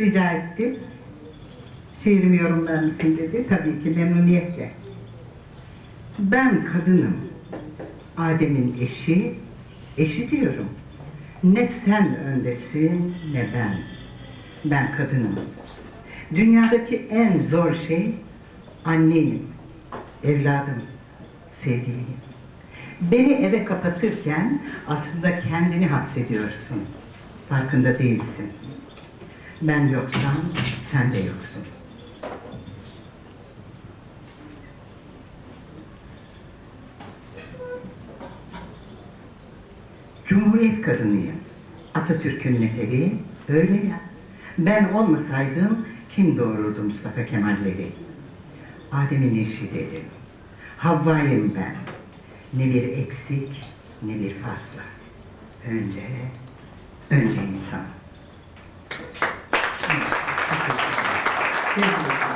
rica etti. Şiirimi yorumlar mısın dedi. Tabii ki memnuniyetle. Ben kadınım. Adem'in eşi, eşi diyorum. Ne sen öndesin ne ben. Ben kadınım. Dünyadaki en zor şey anneyim, evladım, sevgiliyim. Beni eve kapatırken aslında kendini hapsediyorsun. Farkında değilsin. Ben yoksam sen de yoksun. Cumhuriyet kadınıyım. Atatürk'ün neferi öyle ya. Ben olmasaydım kim doğururdu Mustafa Kemal'leri? Adem'in eşi dedim. Havva'yım ben. Ne bir eksik ne bir fazla. Önce, önce insan. Thank you.